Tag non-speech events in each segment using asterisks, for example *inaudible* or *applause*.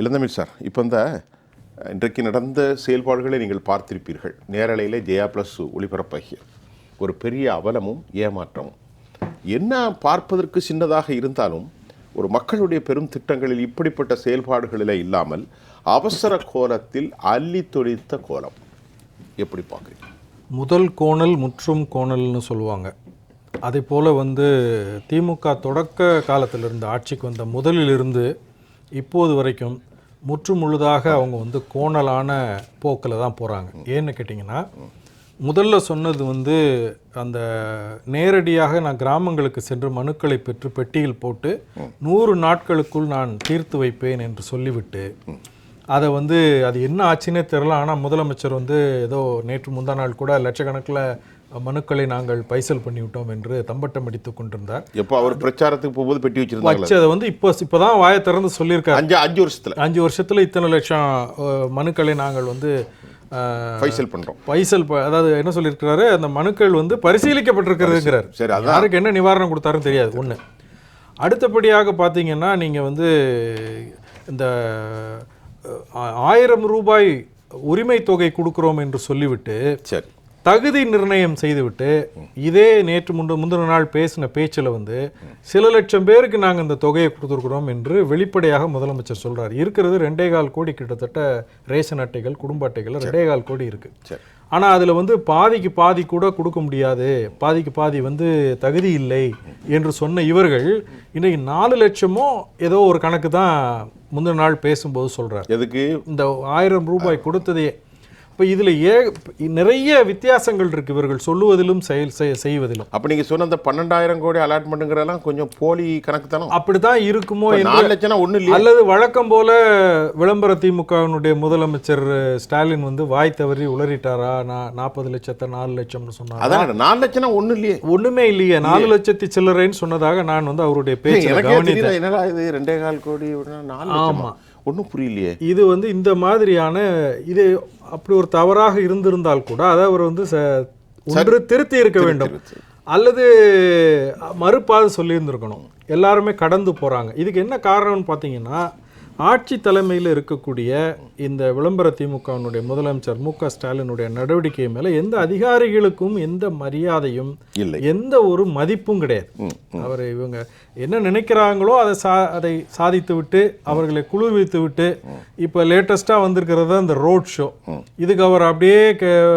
இளந்தமிழ் sir இப்போ இந்த இன்றைக்கு நடந்த செயல்பாடுகளை நீங்கள் பார்த்திருப்பீர்கள். நேரலையில் ஜெயா ப்ளஸ் ஒளிபரப்பாகிய ஒரு பெரிய அவலமும் ஏமாற்றமும். என்ன பார்ப்பதற்கு சின்னதாக இருந்தாலும் ஒரு மக்களுடைய பெரும் திட்டங்களில் இப்படிப்பட்ட செயல்பாடுகளில் இல்லாமல் அவசர கோலத்தில் அள்ளி தொழித்த கோலம். எப்படி பார்க்குறீங்க? முதல் கோணல் முற்றும் கோணல்னு சொல்லுவாங்க. அதே போல் வந்து திமுக தொடக்க காலத்திலிருந்து ஆட்சிக்கு வந்த முதலிலிருந்து இப்போது வரைக்கும் முற்று முழுதாக அவங்க வந்து கோணலான போக்கில் தான் போகிறாங்க. ஏன்னு கேட்டிங்கன்னா முதல்ல சொன்னது வந்து அந்த நேரடியாக நான் கிராமங்களுக்கு சென்று மனுக்களை பெற்று பெட்டியில் போட்டு நூறு நாட்களுக்குள் நான் தீர்த்து வைப்பேன் என்று சொல்லிவிட்டு அதை வந்து அது என்ன ஆச்சுன்னே தெரில. ஆனால் முதலமைச்சர் வந்து ஏதோ நேற்று முந்தா நாள் கூட லட்சக்கணக்கில் மனுக்களை நாங்கள் பைசல் பண்ணிவிட்டோம் என்று தம்பட்டம் அடித்துக் கொண்டிருந்தார். எப்போ அவர் பிரச்சாரத்துக்கு போகும்போது பெட்டி வச்சிருந்தாங்களா? வச்சதை வந்து இப்போ இப்போ தான் வாயை திறந்து சொல்லியிருக்காரு. அஞ்சு அஞ்சு வருஷத்தில். அஞ்சு வருஷத்தில் இத்தனை லட்சம் மனுக்களை நாங்கள் வந்து அஹ், ஃபைசல் பண்ணுறோம் பைசல் அதாவது என்ன சொல்லியிருக்கிறாரு? அந்த மனுக்கள் வந்து பரிசீலிக்கப்பட்டிருக்கிறதுங்கிறார். சரி அதான். யாருக்கு என்ன நிவாரணம் கொடுத்தாருன்னு தெரியாது ஒன்று அடுத்தபடியாக பார்த்தீங்கன்னா நீங்கள் வந்து இந்த ஆயிரம் ரூபாய் உரிமை தொகை கொடுக்குறோம் என்று சொல்லிவிட்டு சரி. தகுதி நிர்ணயம் செய்துவிட்டு இதே நேற்று முண்டு முந்தின நாள் பேசின பேச்சில் வந்து சில லட்சம் பேருக்கு நாங்கள் இந்த தொகையை கொடுத்துருக்குறோம் என்று வெளிப்படையாக முதலமைச்சர் சொல்றார். இருக்கிறது ரெண்டே கால் கோடி கிட்டத்தட்ட ரேஷன் அட்டைகள் குடும்ப அட்டைகள் ரெண்டே கால் கோடி இருக்கு. சரி. ஆனால் அதில் வந்து பாதிக்கு பாதி கூட கொடுக்க முடியாது. பாதிக்கு பாதி வந்து தகுதி இல்லை என்று சொன்ன இவர்கள் இன்னைக்கு நாலு லட்சமோ ஏதோ ஒரு கணக்கு தான் முந்தின நாள் பேசும்போது சொல்றார். எதுக்கு? இந்த ஆயிரம் ரூபாய் கொடுத்ததே இப்போ இதில் ஏ நிறைய வித்தியாசங்கள் இருக்கு இவர்கள் சொல்லுவதிலும் செயல் செய்- செய்வதிலும். அப்போ நீங்கள் சொன்ன அந்த பன்னெண்டாயிரம் கோடி அலாட்மெண்ட்டுங்கிறதெல்லாம் கொஞ்சம் போலி கணக்கு தானே அப்படித்தான் இருக்குமோ என்று நாலு லட்சம்னா ஒன்றும் இல்லையா. அல்லது வழக்கம் போல விளம்பர திமுகவினுடைய முதலமைச்சர் ஸ்டாலின் வந்து வாய் தவறி உளறிட்டாரா? நான் நாற்பது லட்சத்தை நாலு லட்சம்னு சொன்னார்? அதான் நாலு லட்சம்னா ஒன்றும் இல்லையே. ஒண்ணுமே இல்லையே. நாலு லட்சத்தி சில்லறைன்னு சொன்னதாக நான் வந்து அவருடைய தெரியல என்னடா இது? ரெண்டே கால் கோடி நாலு லட்சமா? ஒன்றும் புரியலையே. இது வந்து இந்த மாதிரியான இது அப்படி ஒரு தவறாக இருந்திருந்தால் கூட அதை அவர் வந்து ஒன்று திருத்தி இருக்க வேண்டும். அல்லது மறுப்பாது சொல்லியிருந்திருக்கணும். எல்லாருமே கடந்து போறாங்க. இதுக்கு என்ன காரணம்னு பார்த்தீங்கன்னா ஆட்சி தலைமையில் இருக்கக்கூடிய இந்த விளம்பர திமுகவினுடைய முதலமைச்சர் மு க ஸ்டாலினுடைய நடவடிக்கை மேலே எந்த அதிகாரிகளுக்கும் எந்த மரியாதையும் இல்லை. எந்த ஒரு மதிப்பும் கிடையாது. அவர் இவங்க என்ன நினைக்கிறாங்களோ அதை சா அதை சாதித்து விட்டு அவர்களை குளிர்வித்து விட்டு இப்போ லேட்டஸ்ட்டாக வந்திருக்கிறது அந்த ரோட் ஷோ இதுக்கு அவர் அப்படியே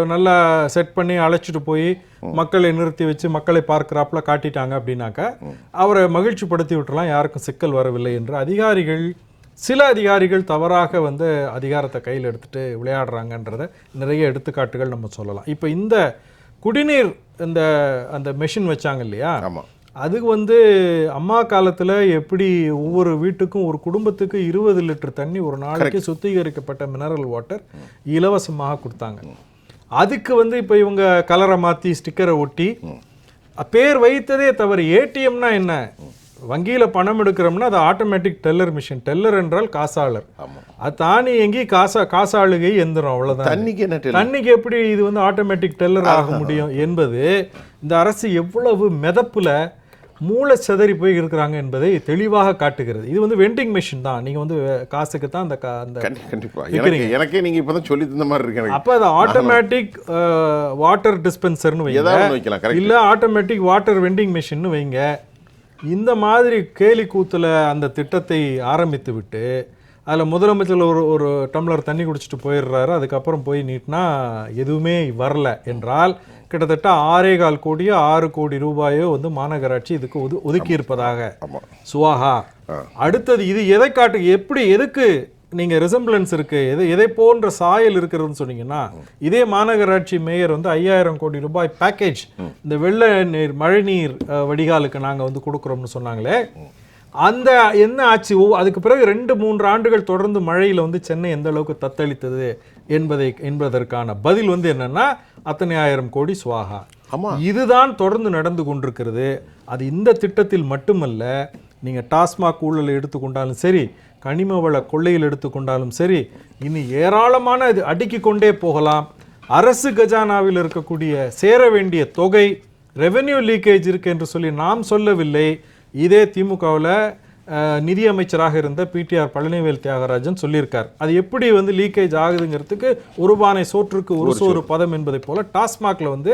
நல்லா செட் பண்ணி அழைச்சிட்டு போய் மக்களை நிறுத்தி வச்சு மக்களை பார்க்குறாப்புல காட்டிட்டாங்க அப்படின்னாக்கா அவரை மகிழ்ச்சிப்படுத்தி விட்டுறலாம் யாருக்கும் சிக்கல் வரவில்லை என்று அதிகாரிகள் சில அதிகாரிகள் தவறாக வந்து அதிகாரத்தை கையில் எடுத்துட்டு விளையாடுறாங்கன்றத நிறைய எடுத்துக்காட்டுகள் நம்ம சொல்லலாம். இப்போ இந்த குடிநீர் இந்த அந்த மெஷின் வச்சாங்க இல்லையா? அது வந்து அம்மா காலத்தில் எப்படி ஒவ்வொரு வீட்டுக்கும் ஒரு குடும்பத்துக்கு இருபது லிட்டர் தண்ணி ஒரு நாளைக்கு சுத்திகரிக்கப்பட்ட மினரல் வாட்டர் இலவசமாக கொடுத்தாங்க. அதுக்கு வந்து இப்போ இவங்க கலரை மாற்றி ஸ்டிக்கரை ஒட்டி பேர் வைத்ததே தவறு. ஏடிஎம்னா என்ன? வங்கியில் பணம் எடுக்கிறோம்னா அது ஆட்டோமேட்டிக் டெல்லர் மிஷின் டெல்லர் என்றால் காசாளர். அது தானி எங்கேயும் காசா காசாளுகை எந்திரம் அவ்வளவுதான். தண்ணிக்கு என்ன தண்ணிக்கு எப்படி இது வந்து ஆட்டோமேட்டிக் டெல்லர் ஆக முடியும் என்பது இந்த அரசு எவ்வளவு மிதப்புல மூளை சிதறி போய் இருக்கிறாங்க என்பதை தெளிவாக காட்டுகிறது. இது வந்து வெண்டிங் மிஷின் தான். நீங்க வந்து காசுக்கு தான் அந்த அந்த கண்டி கண்டிப்பா. எனக்கு எனக்கே நீங்க இப்பதான் சொல்லி தந்த மாதிரி இருக்கு அப்ப அது ஆட்டோமேட்டிக் வாட்டர் டிஸ்பென்சர்னு வைங்க. இல்ல ஆட்டோமேட்டிக் வாட்டர் வெண்டிங் மிஷின்னு வைங்க. இந்த மாதிரி கேலி கூத்துல அந்த திட்டத்தை ஆரம்பித்து விட்டு அதில் முதலமைச்சர் ஒரு ஒரு டம்ளர் தண்ணி குடிச்சிட்டு போயிடுறாரு அதுக்கப்புறம் போய் நீட்டினா எதுவுமே வரல என்றால் கிட்டத்தட்ட ஆறே கால் கோடியோ ஆறு கோடி ரூபாயோ வந்து மாநகராட்சி இதுக்கு ஒது ஒதுக்கி இருப்பதாக. ஆமா. சுவாகா அடுத்தது இது எதை காட்டு எப்படி எதுக்கு நீங்க ரிசம்பிளன்ஸ் இருக்கு எது எதை போன்ற சாயல் இருக்கிறதுன்னு சொன்னீங்கன்னா இதே மாநகராட்சி மேயர் வந்து ஐயாயிரம் கோடி ரூபாய் பேக்கேஜ் இந்த வெள்ள நீர் மழைநீர் வடிகாலுக்கு நாங்க வந்து கொடுக்குறோம்னு சொன்னாங்களே அந்த என்ன ஆச்சு? அதுக்கு பிறகு ரெண்டு மூன்று ஆண்டுகள் தொடர்ந்து மழையில வந்து சென்னை எந்த அளவுக்கு தத்தளித்தது என்பதை என்பதற்கான பதில் வந்து என்னன்னா அத்தனை ஆயிரம் கோடி சுவாகா. ஆமா. இதுதான் தொடர்ந்து நடந்து கொண்டிருக்கிறது. அது இந்த திட்டத்தில் மட்டுமல்ல நீங்க டாஸ்மாக் ஊழலை எடுத்துக்கொண்டாலும் சரி கனிம வள கொள்ளையில் எடுத்துக்கொண்டாலும் சரி இனி ஏராளமான இது அடுக்கிக் கொண்டே போகலாம். அரசு கஜானாவில் இருக்கக்கூடிய சேர வேண்டிய தொகை ரெவென்யூ லீக்கேஜ் இருக்கு என்று சொல்லி நாம் சொல்லவில்லை. இதே திமுகவில் நிதியமைச்சராக இருந்த பிடிஆர் பழனிவேல் தியாகராஜன் சொல்லியிருக்கார். அது எப்படி வந்து லீக்கேஜ் ஆகுதுங்கிறதுக்கு ஒரு பானை சோற்றுக்கு ஒரு சோறு பதம் என்பதை போல டாஸ்மாக்ல வந்து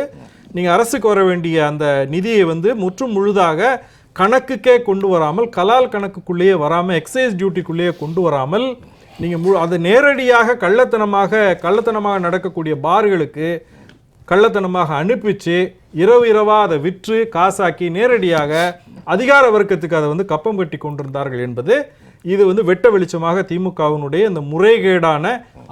நீங்க அரசுக்கு வர வேண்டிய அந்த நிதியை வந்து முற்றும் முழுதாக கணக்குக்கே கொண்டு வராமல் கலால் கணக்குக்குள்ளேயே வராமல் எக்ஸைஸ் டியூட்டிக்குள்ளேயே கொண்டு வராமல் நீங்கள் மு அதை நேரடியாக கள்ளத்தனமாக கள்ளத்தனமாக நடக்கக்கூடிய பார்களுக்கு கள்ளத்தனமாக அனுப்பிச்சு இரவு இரவாக அதை விற்று காசாக்கி நேரடியாக அதிகார வர்க்கத்துக்கு அதை வந்து கப்பம் கட்டி கொண்டிருந்தார்கள் என்பது இது வந்து வெட்ட வெளிச்சமாக திமுகவினுடைய இந்த முறைகேடான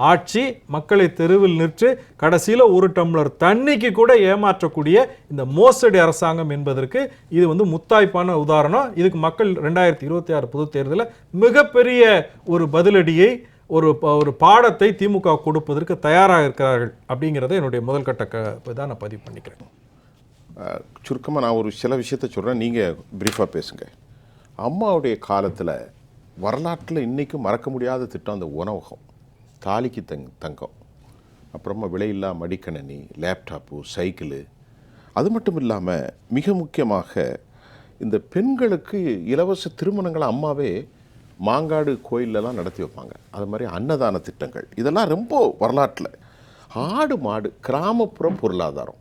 ஆட்சி மக்களை தெருவில் நிற்று கடைசியில் ஒரு டம்ளர் தண்ணிக்கு கூட ஏமாற்றக்கூடிய இந்த மோசடி அரசாங்கம் என்பதற்கு இது வந்து முத்தாய்ப்பான உதாரணம். இதுக்கு மக்கள் ரெண்டாயிரத்தி இருபத்தி ஆறு பொதுத் தேர்தலில் மிகப்பெரிய ஒரு பதிலடியை ஒரு ஒரு பாடத்தை திமுக கொடுப்பதற்கு தயாராக இருக்கிறார்கள் அப்படிங்கிறத என்னுடைய முதல் கட்ட க தான் நான் பதிவு பண்ணிக்கிறேன். சுருக்கமாக நான் ஒரு சில விஷயத்த சொல்கிறேன் நீங்கள் பிரீஃபாக பேசுங்க. அம்மாவுடைய காலத்தில் வரலாற்றில் இன்றைக்கும் மறக்க முடியாத திட்டம் அந்த உணவகம். தாலிக்கு தங் தங்கம். அப்புறமா விலையில்லா மடிக்கணினி லேப்டாப்பு சைக்கிளு. அது மட்டும் இல்லாமல் மிக முக்கியமாக இந்த பெண்களுக்கு இலவச திருமணங்களை அம்மாவே மாங்காடு கோயிலெலாம் நடத்தி வைப்பாங்க. அது மாதிரி அன்னதான திட்டங்கள். இதெல்லாம் ரொம்ப வரலாற்றில். ஆடு மாடு கிராமப்புற பொருளாதாரம்.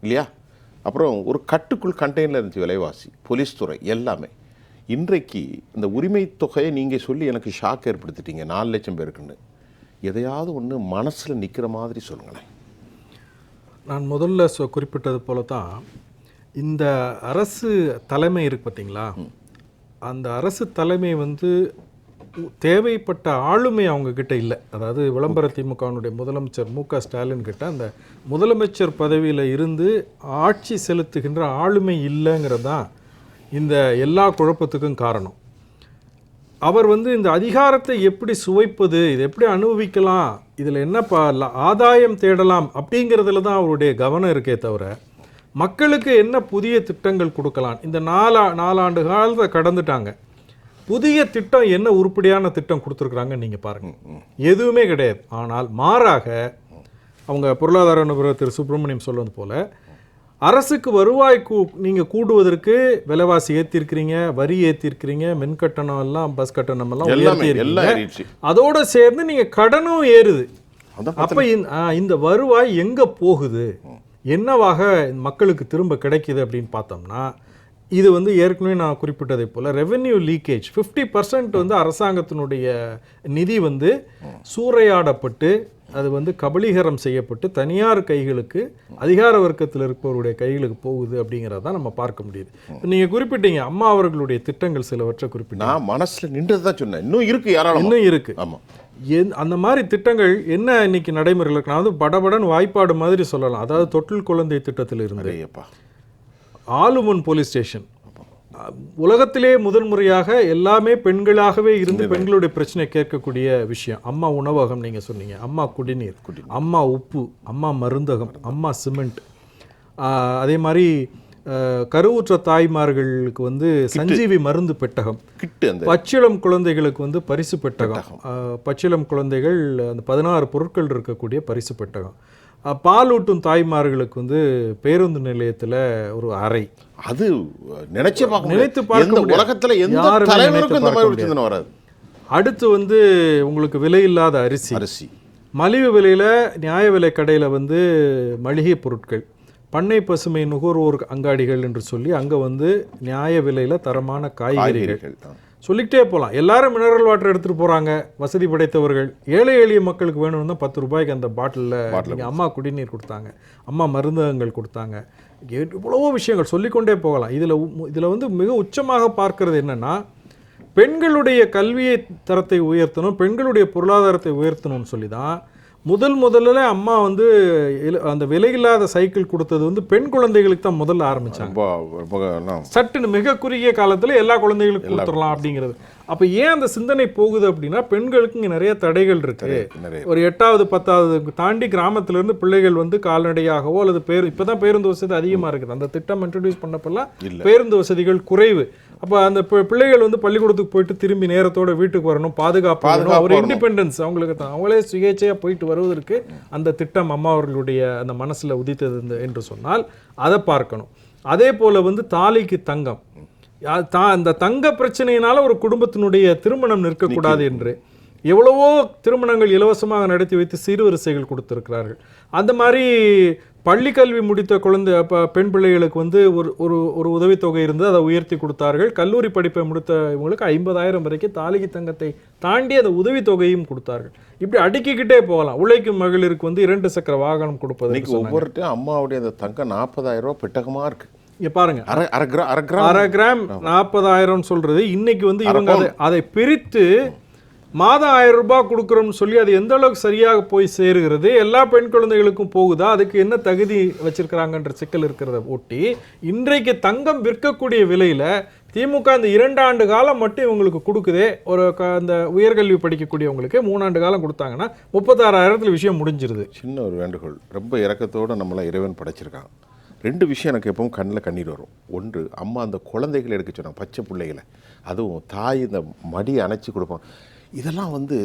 இல்லையா? அப்புறம் ஒரு கட்டுக்குள் கண்டெய்னர் இருந்துச்சு விலைவாசி. போலீஸ் துறை எல்லாமே. இன்றைக்கு இந்த உரிமை தொகையை நீங்கள் சொல்லி எனக்கு ஷாக் ஏற்படுத்திட்டீங்க. நாலு லட்சம் பேருக்குன்னு. எதையாவது ஒன்று மனசில் நிற்கிற மாதிரி சொல்லுங்களேன். நான் முதல்ல சொ குறிப்பிட்டது போல தான் இந்த அரசு தலைமை இருக்கு பார்த்தீங்களா அந்த அரசு தலைமை வந்து தேவைப்பட்ட ஆளுமை அவங்க கிட்ட இல்லை. அதாவது விளம்பர திமுகவினுடைய முதலமைச்சர் மு க ஸ்டாலின் கிட்ட அந்த முதலமைச்சர் பதவியில் இருந்து ஆட்சி செலுத்துகின்ற ஆளுமை இல்லைங்கிறது தான் இந்த எல்லா குழப்பத்துக்கும் காரணம். அவர் வந்து இந்த அதிகாரத்தை எப்படி சுவைப்பது இதை எப்படி அனுபவிக்கலாம் இதில் என்ன ப ஆதாயம் தேடலாம் அப்படிங்கிறதுல தான் அவருடைய கவனம் இருக்கே தவிர மக்களுக்கு என்ன புதிய திட்டங்கள் கொடுக்கலாம் இந்த நாலா நாலாண்டு காலத்தை கடந்துட்டாங்க. புதிய திட்டம் என்ன உருப்படியான திட்டம் கொடுத்துருக்குறாங்கன்னு நீங்கள் பாருங்கள் எதுவுமே கிடையாது. ஆனால் மாறாக அவங்க பொருளாதார நிபுணர் திரு. சுப்பிரமணியம் சொல்வது போல அரசுக்கு வருவாய் கூ நீங்கள் கூடுவதற்கு விலைவாசி ஏற்றிருக்கிறீங்க வரி ஏற்றிருக்கிறீங்க மின் கட்டணம் எல்லாம் பஸ் கட்டணம் எல்லாம் அதோட சேர்ந்து நீங்க கடனும் ஏறுது. அப்ப இந்த வருவாய் எங்க போகுது? என்னவாக மக்களுக்கு திரும்ப கிடைக்குது அப்படின்னு பார்த்தோம்னா இது வந்து ஏற்கனவே நான் குறிப்பிட்டதை போல ரெவென்யூ லீக்கேஜ் 50% பர்சன்ட் வந்து அரசாங்கத்தினுடைய நிதி வந்து சூறையாடப்பட்டு அது வந்து கபலீகரம் செய்யப்பட்டு தனியார் கைகளுக்கு அதிகார வர்க்கத்தில் இருப்பவருடைய கைகளுக்கு போகுது அப்படிங்கிறத நம்ம பார்க்க முடியுது. நீங்க குறிப்பிட்டீங்க அம்மா அவர்களுடைய திட்டங்கள் சிலவற்றை குறிப்பிட்டீங்க. நான் மனசில் நின்றது தான் சொன்னேன். இன்னும் இருக்கு யாராலும் இன்னும் இருக்கு. ஆமாம் என் அந்த மாதிரி திட்டங்கள் என்ன இன்னைக்கு நடைமுறையில் இருக்கு? நான் வந்து படபடன் வாய்ப்பாடு மாதிரி சொல்லலாம். அதாவது தொட்டில் குழந்தை திட்டத்தில் இருந்து ஆலுமன் போலீஸ் ஸ்டேஷன். உலகத்திலே முதன்முறையாக எல்லாமே பெண்களாகவே இருந்து பெண்களுடைய பிரச்சனை கேட்கக்கூடிய விஷயம். அம்மா உணவகம் நீங்க சொன்னீங்க. அம்மா குடிநீர் அம்மா உப்பு அம்மா மருந்தகம் அம்மா சிமெண்ட். அதே மாதிரி கருவுற்ற தாய்மார்களுக்கு வந்து சஞ்சீவி மருந்து பெட்டகம். பச்சிளம் குழந்தைகளுக்கு வந்து பரிசு பெட்டகம். பச்சிளம் குழந்தைகள் அந்த பதினாறு பொருட்கள் இருக்கக்கூடிய பரிசு பெட்டகம். பாலூட்டும் தாய்மார்களுக்கு வந்து பேருந்து நிலையத்துல ஒரு அறை அது நினைச்சே நினைத்து. பார்க்க. உலகத்துல எந்த வராது அடுத்து வந்து உங்களுக்கு விலையில்லாத அரிசி அரிசி மலிவு விலையில நியாய விலை கடையில வந்து மளிகை பொருட்கள் பண்ணை பசுமை நுகர்வோர் அங்காடிகள் என்று சொல்லி அங்க வந்து நியாய விலையில தரமான காய்கறிகள் காய்கறிகள் தான். சொல்லிக்கிட்டே போகலாம் எல்லாரும் மினரல் வாட்டர் எடுத்துகிட்டு போகிறாங்க வசதி படைத்தவர்கள். ஏழை எளிய மக்களுக்கு வேணும்னா பத்து ரூபாய்க்கு அந்த பாட்டிலில் நீங்கள் அம்மா குடிநீர் கொடுத்தாங்க. அம்மா மருந்தகங்கள் கொடுத்தாங்க. எவ்வளவோ விஷயங்கள் சொல்லிக்கொண்டே போகலாம். இதில் இதில் வந்து மிக உச்சமாக பார்க்கறது என்னன்னா பெண்களுடைய கல்வியை தரத்தை உயர்த்தணும் பெண்களுடைய பொருளாதாரத்தை உயர்த்தணும்னு சொல்லி தான் முதல் முதல்ல அம்மா வந்து அந்த விலையில்லாத சைக்கிள் கொடுத்தது வந்து பெண் குழந்தைகளுக்கு தான் முதல்ல ஆரம்பிச்சாங்க. சட்டுன்னு மிக குறுகிய காலத்துல எல்லா குழந்தைகளுக்கும் கொடுத்துடலாம் அப்படிங்கிறது. அப்ப ஏன் அந்த சிந்தனை போகுது அப்படின்னா பெண்களுக்கு இங்க நிறைய தடைகள் இருக்கு. ஒரு எட்டாவது பத்தாவது தாண்டி கிராமத்துல இருந்து பிள்ளைகள் வந்து கால்நடையாகவோ அல்லது பேரு இப்பதான் பேருந்து வசதி அதிகமா இருக்குது. அந்த திட்டம் இன்ட்ரடியூஸ் பண்ணப்பெல்லாம். பேருந்து வசதிகள் குறைவு. அப்ப அந்த பிள்ளைகள் வந்து பள்ளிக்கூடத்துக்கு போயிட்டு திரும்பி நேரத்தோட வீட்டுக்கு வரணும் பாதுகாப்பு வரணும் வரணும். இண்டிபெண்டன்ஸ் அவங்களுக்கு தான். அவங்களே சுயேட்சையா போயிட்டு வருவதற்கு அந்த திட்டம் அம்மா அவர்களுடைய அந்த மனசுல உதித்தது என்று சொன்னால் அதை பார்க்கணும். அதே போல வந்து தாலிக்கு தங்கம். தான் அந்த தங்க பிரச்சனையினால ஒரு குடும்பத்தினுடைய திருமணம் நிற்கக்கூடாது என்று எவ்வளவோ திருமணங்கள் இலவசமாக நடத்தி வைத்து சீர்வரிசைகள் கொடுத்திருக்கிறார்கள். அந்த மாதிரி பள்ளி கல்வி முடித்த குழந்தை ப- பெண் பிள்ளைகளுக்கு வந்து ஒரு ஒரு ஒரு உதவித்தொகை இருந்து அதை உயர்த்தி கொடுத்தார்கள். கல்லூரி படிப்பை முடித்த இவங்களுக்கு ஐம்பதாயிரம் வரைக்கும் தாலிகை தங்கத்தை தாண்டி அந்த உதவித்தொகையும் கொடுத்தார்கள். இப்படி அடுக்கிக்கிட்டே போகலாம். உழைக்கும் மகளிருக்கு வந்து இரண்டு சக்கர வாகனம் கொடுப்பது ஒவ்வொருத்தையும் அம்மாவுடைய அந்த தங்கம் நாற்பதாயிரம் ரூபாய் பெட்டகமா இருக்கு. இங்க பாருங்க. அரை அரை கிரா அரை கிராம். அரை கிராம் நாற்பதாயிரம் சொல்றது. இன்னைக்கு வந்து இவங்க அதை அதை பிரித்து மாதம் ஆயிரம் ரூபாய் கொடுக்குறோம்னு சொல்லி அது எந்த அளவுக்கு சரியாக போய் சேருகிறது? எல்லா பெண் குழந்தைகளுக்கும் போகுதா? அதுக்கு என்ன தகுதி வச்சிருக்கிறாங்கன்ற சிக்கல் இருக்கிறத ஒட்டி இன்றைக்கு தங்கம் விற்கக்கூடிய விலையில திமுக இந்த இரண்டு ஆண்டு காலம் மட்டும் இவங்களுக்கு கொடுக்குதே. ஒரு க- அந்த உயர்கல்வி படிக்கக்கூடியவங்களுக்கு மூணாண்டு காலம் கொடுத்தாங்கன்னா முப்பத்தாறாயிரத்துல விஷயம் முடிஞ்சிருது. சின்ன ஒரு வேண்டுகோள். ரொம்ப இறக்கத்தோடு நம்மளை இறைவன் படைச்சிருக்கான். ரெண்டு விஷயம் எனக்கு எப்பவும் கண்ணில் கண்ணீர் வரும். ஒன்று அம்மா அந்த குழந்தைகளை எடுக்க சொன்னாங்க பச்சை பிள்ளைகளை. அதுவும் தாய் இந்த மடி அணைச்சி கொடுப்பான். இதெல்லாம் வந்து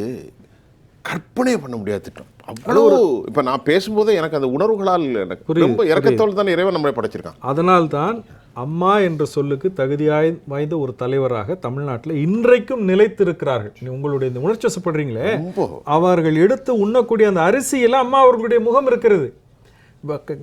கற்பனையே பண்ண முடியாத திட்டம். அவ்வளோ இப்போ நான் பேசும்போதே எனக்கு அந்த உணர்வுகளால் எனக்கு ரொம்ப இரக்கத்தோடு தானே இறைவன் நம்மளை படைச்சிருக்கான். அதனால்தான் அம்மா என்ற சொல்லுக்கு தகுதியாய் வாய்ந்த ஒரு தலைவராக தமிழ்நாட்டில் இன்றைக்கும் நிலைத்திருக்கிறார்கள். நீ உங்களுடைய இந்த உணர்ச்சி வசப்படுறீங்களே? அவர்கள் எடுத்து உண்ணக்கூடிய அந்த அரிசியில் அம்மா அவர்களுடைய முகம் இருக்கிறது.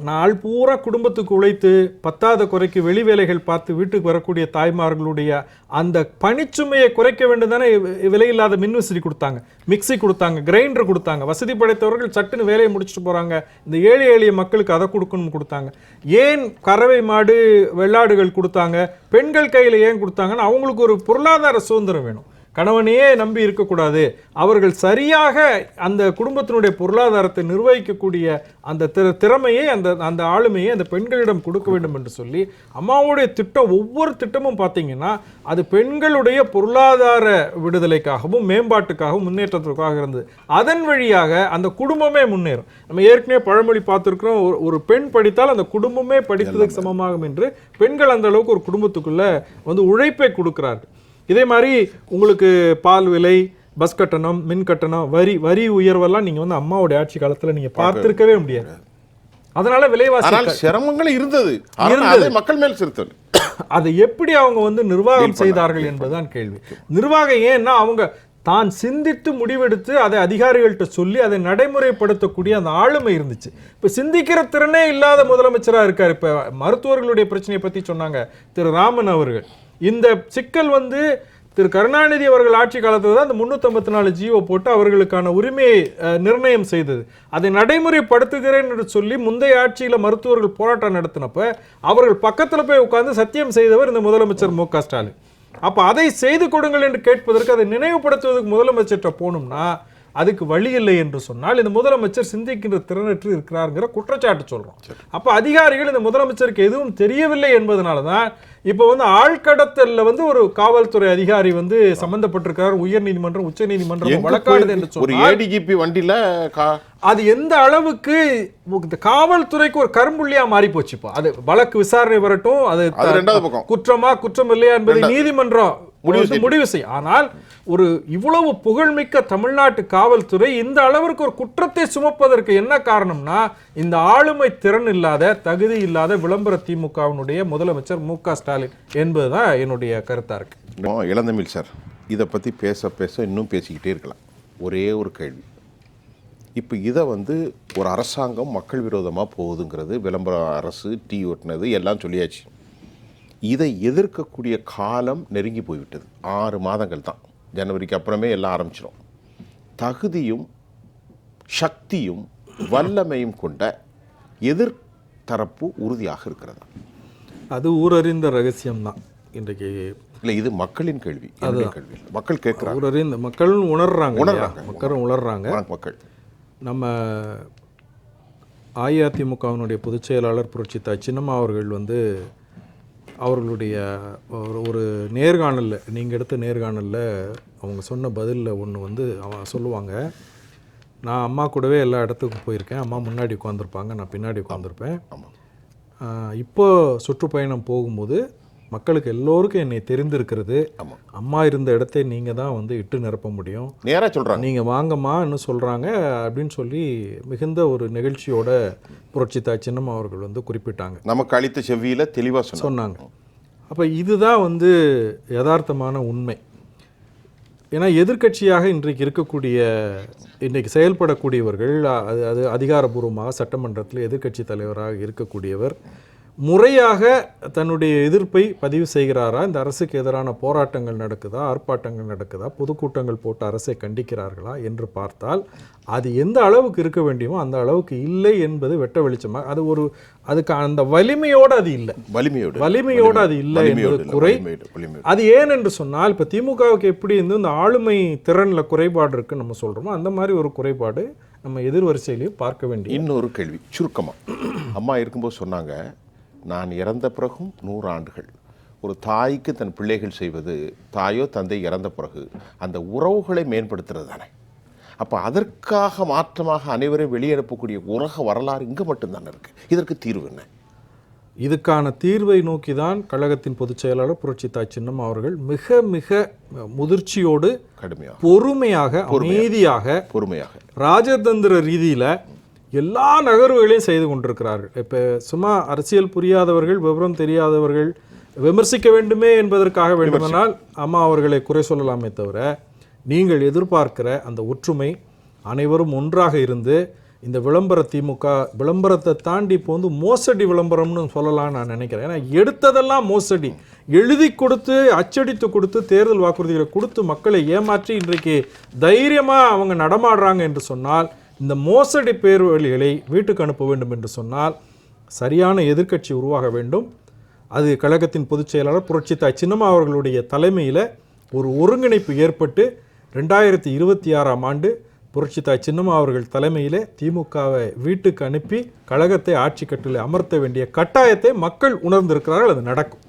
நாள் பூரா குடும்பத்துக்கு உழைத்து பத்தாத குறைக்கு வெளி வேலைகள் பார்த்து வீட்டுக்கு வரக்கூடிய தாய்மார்களுடைய அந்த பணிச்சுமையை குறைக்க வேண்டும் தானே விலையில்லாத மின்விசிறி கொடுத்தாங்க. மிக்ஸி கொடுத்தாங்க கிரைண்டர் கொடுத்தாங்க. வசதி படைத்தவர்கள் சட்டுன்னு வேலையை முடிச்சுட்டு போகிறாங்க இந்த ஏழை எளிய மக்களுக்கு அதை கொடுக்கணும்னு கொடுத்தாங்க. ஏன் கறவை மாடு வெள்ளாடுகள் கொடுத்தாங்க? பெண்கள் கையில் ஏன் கொடுத்தாங்கன்னு அவங்களுக்கு ஒரு பொருளாதார சுதந்திரம் வேணும். கணவனையே நம்பி இருக்கக்கூடாது. அவர்கள் சரியாக அந்த குடும்பத்தினுடைய பொருளாதாரத்தை நிர்வகிக்கக்கூடிய அந்த திற- திறமையை அந்த அந்த ஆளுமையை அந்த பெண்களிடம் கொடுக்க வேண்டும் என்று சொல்லி அம்மாவுடைய திட்டம் ஒவ்வொரு திட்டமும் பார்த்தீங்கன்னா அது பெண்களுடைய பொருளாதார விடுதலைக்காகவும் மேம்பாட்டுக்காகவும் முன்னேற்றத்திற்காக இருந்தது. அதன் வழியாக அந்த குடும்பமே முன்னேறும். நம்ம ஏற்கனவே பழமொழி பார்த்துருக்கிறோம் ஒரு ஒரு பெண் படித்தால் அந்த குடும்பமே படித்ததுக்கு சமமாகும் என்று பெண்கள் அந்த அளவுக்கு ஒரு குடும்பத்துக்குள்ள வந்து உழைப்பை கொடுக்கிறார்கள். இதே மாதிரி உங்களுக்கு பால் விலை பஸ் கட்டணம் மின் கட்டணம் வரி வரி உயர்வெல்லாம் நீங்க வந்து அம்மாவுடைய ஆட்சி காலத்துல நீங்க பார்த்திருக்கவே முடியாது. அதனால விலைவாசி சிரமங்கள் இருந்தது. அதை மக்கள் மேல் செலுத்தல் *coughs* அதை எப்படி அவங்க வந்து நிர்வாகம் செய்தார்கள் என்பதுதான் கேள்வி. நிர்வாகம் ஏன்னா அவங்க தான் சிந்தித்து முடிவெடுத்து அதை அதிகாரிகள்கிட்ட சொல்லி அதை நடைமுறைப்படுத்தக்கூடிய அந்த ஆளுமை இருந்துச்சு. இப்போ சிந்திக்கிற திறனே இல்லாத முதலமைச்சராக இருக்கார். இப்போ மருத்துவர்களுடைய பிரச்சனையை பற்றி சொன்னாங்க திரு ராமன் அவர்கள். இந்த சிக்கல் வந்து திரு கருணாநிதி அவர்கள் ஆட்சி காலத்தில் தான் அந்த முந்நூற்றம்பத்தி நாலு ஜீவோ போட்டு அவர்களுக்கான உரிமையை நிர்ணயம் செய்தது. அதை நடைமுறைப்படுத்துகிறேன் என்று சொல்லி முந்தைய ஆட்சியில் மருத்துவர்கள் போராட்டம் நடத்தினப்ப அவர்கள் பக்கத்தில் போய் உட்கார்ந்து சத்தியம் செய்தவர் இந்த முதலமைச்சர் மு க ஸ்டாலின். அப்போ அதை செய்து கொடுங்கள் என்று கேட்பதற்கு அதை நினைவுபடுத்துவதற்கு முதலமைச்சர்கிட்ட போகணும்னா அதுக்கு வழி இல்லை என்று சொன்னால் இந்த முதலமைச்சர் சிந்திக்கின்ற திறனற்று இருக்கிறாருங்கிற குற்றச்சாட்டு சொல்றோம். அப்ப அதிகாரிகள் இந்த முதலமைச்சருக்கு எதுவும் தெரியவில்லை என்பதனால தான் இப்போ வந்து ஆழ்கடத்தல்ல வந்து ஒரு காவல்துறை அதிகாரி வந்து சம்பந்தப்பட்டிருக்கார் உயர் நீதிமன்றம் உச்ச நீதிமன்றம் எங்க வழக்காடுது என்று சொன்னால் ஏடிஜிபி வண்டியில அது எந்த அளவுக்கு இந்த காவல்துறைக்கு ஒரு கரும்புள்ளியா மாறி போச்சு இப்போ அது வழக்கு விசாரணை வரட்டும் அது. குற்றமா குற்றம் இல்லையா என்பதை நீதிமன்றம் முடிவு செய்யும். ஆனால் ஒரு இவ்வளவு புகழ்மிக்க தமிழ்நாட்டு காவல்துறை இந்த அளவிற்கு ஒரு குற்றத்தை சுமப்பதற்கு என்ன காரணம்னா இந்த ஆளுமை திறன் இல்லாத தகுதி இல்லாத விளம்பர திமுகவினுடைய முதலமைச்சர் மு க ஸ்டாலின் என்பதுதான் என்னுடைய கருத்தாக இருக்கு. இளந்தமிழ் சார் இதை பற்றி பேச பேச இன்னும் பேசிக்கிட்டே இருக்கலாம். ஒரே ஒரு கேள்வி. இப்போ இதை வந்து ஒரு அரசாங்கம் மக்கள் விரோதமாக போகுதுங்கிறது விளம்பர அரசு டீ ஒட்டினது எல்லாம் சொல்லியாச்சு. இதை எதிர்க்கக்கூடிய காலம் நெருங்கி போய்விட்டது. ஆறு மாதங்கள் தான். ஜனவரிக்கு அப்புறமே எல்லாம் ஆரம்பிச்சிடும் தகுதியும் சக்தியும் வல்லமையும் கொண்ட எதிர்த்தரப்பு உறுதியாக இருக்கிறதா. அது ஊரறிந்த ரகசியம்தான் இன்றைக்கு. இல்லை இது மக்களின் கேள்வி. கேள்வி. மக்கள் கேட்குறாங்க. ஊரறிந்த மக்களும் உணர்றாங்க? உணர்றாங்க. மக்களும் உணர்றாங்க. மக்கள். நம்ம அஇஅதிமுகவினுடைய பொதுச் செயலாளர் புரட்சி சின்னம்மா அவர்கள் வந்து அவர்களுடைய ஒரு ஒரு நேர்காணலில் நீங்கள் எடுத்த நேர்காணலில் அவங்க சொன்ன பதிலில் ஒன்று வந்து அவன் சொல்லுவாங்க. நான் அம்மா கூடவே எல்லா இடத்துக்கும் போயிருக்கேன். அம்மா முன்னாடி உட்காந்துருப்பாங்க நான் பின்னாடி உட்காந்துருப்பேன் இப்போ சுற்றுப்பயணம் போகும்போது மக்களுக்கு எல்லோருக்கும் என்னை தெரிந்திருக்கிறது. ஆமாம் அம்மா இருந்த இடத்தை நீங்கள் தான் வந்து இட்டு நிரப்ப முடியும். நேராக சொல்கிறாங்க நீங்கள் வாங்கம்மான்னு சொல்கிறாங்க அப்படின்னு சொல்லி மிகுந்த ஒரு நிகழ்ச்சியோட புரட்சி தாய் சின்னம்மா அவர்கள் வந்து குறிப்பிட்டாங்க. நமக்கு அளித்த செவ்வியில் தெளிவாக சொன்னாங்க. அப்போ இதுதான் வந்து யதார்த்தமான உண்மை. ஏன்னா எதிர்க்கட்சியாக இன்றைக்கு இருக்கக்கூடிய இன்றைக்கு செயல்படக்கூடியவர்கள் அது அது அதிகாரபூர்வமாக சட்டமன்றத்தில் எதிர்க்கட்சி தலைவராக இருக்கக்கூடியவர் முறையாக தன்னுடைய எதிர்ப்பை பதிவு செய்கிறாரா? இந்த அரசுக்கு எதிரான போராட்டங்கள் நடக்குதா? ஆர்ப்பாட்டங்கள் நடக்குதா? பொதுக்கூட்டங்கள் போட்டு அரசை கண்டிக்கிறார்களா என்று பார்த்தால் அது எந்த அளவுக்கு இருக்க வேண்டியமோ அந்த அளவுக்கு இல்லை என்பது வெட்ட வெளிச்சமாக அது ஒரு அதுக்கு அந்த வலிமையோடு அது இல்லை. வலிமையோடு வலிமையோடு அது இல்லை என்பது குறை. அது ஏன் என்று சொன்னால் இப்போ திமுகவுக்கு எப்படி வந்து இந்த ஆளுமை திறனில் குறைபாடு இருக்குன்னு நம்ம சொல்கிறோமோ அந்த மாதிரி ஒரு குறைபாடு நம்ம எதிர்வரிசையிலையும் பார்க்க வேண்டிய இன்னொரு கேள்வி சுருக்கமா. அம்மா இருக்கும்போது சொன்னாங்க நான் இறந்த பிறகும் நூறு ஆண்டுகள். ஒரு தாய்க்கு தன் பிள்ளைகள் செய்வது தாயோ தந்தை இறந்த பிறகு அந்த உறவுகளை மேம்படுத்துறது தானே. அப்போ அதற்காக மாற்றமாக அனைவரையும் வெளியனுப்பக்கூடிய உலக வரலாறு இங்கே மட்டும்தானே இருக்கு. இதற்கு தீர்வு என்ன? இதுக்கான தீர்வை நோக்கி தான் கழகத்தின் பொதுச் செயலாளர் புரட்சி தாய் சின்னம்மா அவர்கள் மிக மிக முதிர்ச்சியோடு கடுமையாக. பொறுமையாக. அமைதியாக பொறுமையாக. ராஜதந்திர ரீதியில் எல்லா நகர்வுகளையும் செய்து கொண்டிருக்கிறார்கள். இப்போ சும்மா அரசியல் புரியாதவர்கள் விவரம் தெரியாதவர்கள் விமர்சிக்க வேண்டுமே என்பதற்காக வேண்டுமானால் அம்மா அவர்களை குறை சொல்லலாமே தவிர நீங்கள் எதிர்பார்க்கிற அந்த ஒற்றுமை அனைவரும் ஒன்றாக இருந்து இந்த விளம்பர திமுக விளம்பரத்தை தாண்டி இப்போ வந்து மோசடி விளம்பரம்னு சொல்லலாம்னு நான் நினைக்கிறேன். ஏன்னா எடுத்ததெல்லாம் மோசடி. எழுதி கொடுத்து அச்சடித்து கொடுத்து தேர்தல் வாக்குறுதிகளை கொடுத்து மக்களை ஏமாற்றி இன்றைக்கு தைரியமாக அவங்க நடமாடுறாங்க என்று சொன்னால் இந்த மோசடி பேர்வழிகளை வீட்டுக்கு அனுப்ப வேண்டும் என்று சொன்னால் சரியான எதிர்க்கட்சி உருவாக வேண்டும். அது கழகத்தின் பொதுச் செயலாளர் புரட்சித்தாய் சின்னம்மா அவர்களுடைய தலைமையில் ஒரு ஒருங்கிணைப்பு ஏற்பட்டு ரெண்டாயிரத்தி இருபத்தி ஆறாம் ஆண்டு புரட்சித்தாய் சின்னம்மா அவர்கள் தலைமையிலே திமுகவை வீட்டுக்கு அனுப்பி கழகத்தை ஆட்சி கட்டில் அமர்த்த வேண்டிய கட்டாயத்தை மக்கள் உணர்ந்திருக்கிறார்கள். அது நடக்கும்.